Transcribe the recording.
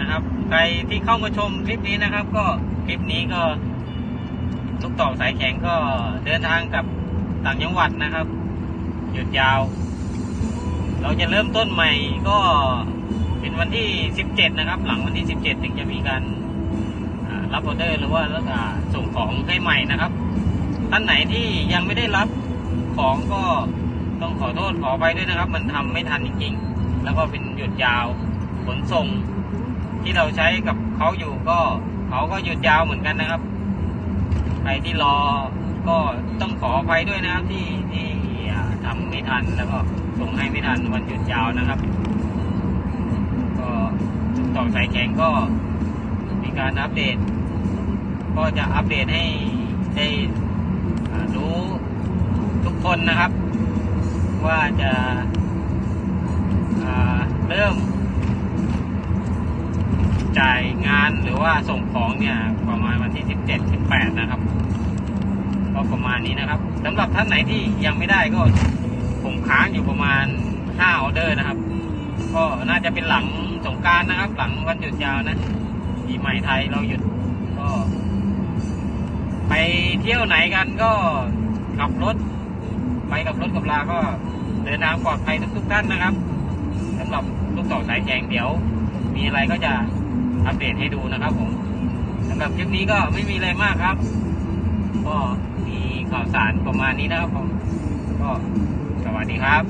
นะครับใครที่เข้ามาชมคลิปนี้นะครับ ก็คลิปนี้ก็ลูกต่อสายแข็งก็เดินทางกับต่างจังหวัดนะครับ หยุดยาว เราจะเริ่มต้นใหม่ก็เป็นวันที่ 17 นะครับ หลังวันที่ 17 ถึงจะมีการรับออเดอร์หรือว่าส่งของให้ใหม่นะครับ ท่านไหนที่ยังไม่ได้รับของก็ต้องขอโทษขอไปด้วยนะครับ มันทำไม่ทันจริงๆ แล้วก็เป็นหยุดยาวขนส่ง ที่เราใช้กับเขาอยู่ก็เขาก็หยุดยาวเหมือนกันนะครับใครที่รอก็ต้องขออภัยด้วยนะครับที่ที่อ่าทำไม่ทันแล้วก็ส่งให้ไม่ทันวันหยุดยาวนะครับ ก็ต่อสายแข็งก็มีการอัปเดต ก็จะอัปเดตให้ได้รู้ทุกคนนะครับ ว่าจะเริ่ม จ่ายงานหรือว่าส่งของเนี่ยประมาณวันที่ 17 18 นะครับ ก็ประมาณนี้นะครับสำหรับท่านไหนที่ยังไม่ได้ก็ผมค้างอยู่ประมาณ5ออเดอร์นะครับ ก็น่าจะเป็นหลังสงการนะครับ หลังวันหยุดยาวนะปีใหม่ไทยเราหยุดก็ ไปเที่ยวไหนกันก็ขับรถไปกับรถกับลาก็เดินทางปลอดภัยทุกๆท่านนะครับสำหรับลูกต่อสายแข็งเดี๋ยว มีอะไรก็จะ อัปเดตให้ดูนะครับผมสำหรับคลิปนี้ก็ไม่มีอะไรมากครับ ก็มีข่าวสารประมาณนี้นะครับผมก็สวัสดีครับ